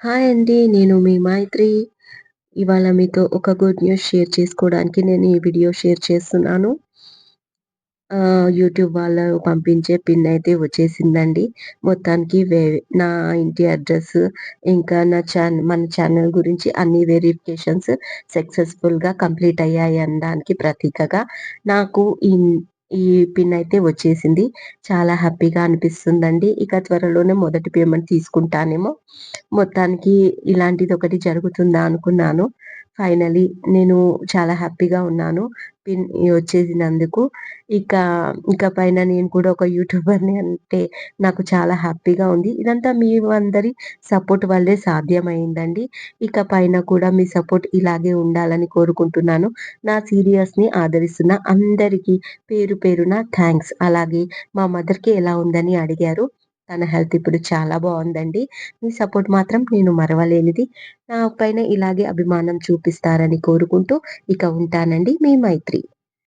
Hi అండి. నేను మీ మైత్రి. ఇవాళ మీతో ఒక గుడ్ న్యూస్ షేర్ చేసుకోవడానికి నేను ఈ వీడియో షేర్ చేస్తున్నాను. యూట్యూబ్ వాళ్ళు పంపించే పిన్ అయితే వచ్చేసిందండి. మొత్తానికి వే నా ఇంటి అడ్రస్ ఇంకా నా ఛాన్ మన ఛానల్ గురించి అన్ని వెరిఫికేషన్స్ సక్సెస్‌ఫుల్‌గా కంప్లీట్ అయ్యాయి అనడానికి ప్రతీకగా నాకు ఇన్ ఈ పిన్ అయితే వచ్చేసింది. చాలా హ్యాపీగా అనిపిస్తుందండి. ఇక త్వరలోనే మొదటి పేమెంట్ తీసుకుంటానేమో. మొత్తానికి ఇలాంటిది ఒకటి జరుగుతుందా అనుకున్నాను. ఫైనలీ నేను చాలా హ్యాపీగా ఉన్నాను. పిన్ వచ్చేసినందుకు. ఇక ఇక పైన నేను కూడా ఒక యూట్యూబర్‌ని అంటే నాకు చాలా హ్యాపీగా ఉంది. ఇదంతా మీ అందరి సపోర్ట్ వల్లే సాధ్యమైందండి. ఇక పైన కూడా మీ సపోర్ట్ ఇలాగే ఉండాలని కోరుకుంటున్నాను. నా సీరియస్‌ని ఆదరిస్తున్న అందరికీ పేరు పేరున థ్యాంక్స్ అలాగే మా మదర్‌కి ఎలా ఉందని అడిగారు. తన హెల్త్ ఇప్పుడు చాలా బాగుందండి మీ సపోర్ట్ మాత్రం నేను మరవలేనిది. నా పైన ఇలాగే అభిమానం చూపిస్తారని కోరుకుంటూ ఇక ఉంటానండి. మీ మైత్రి.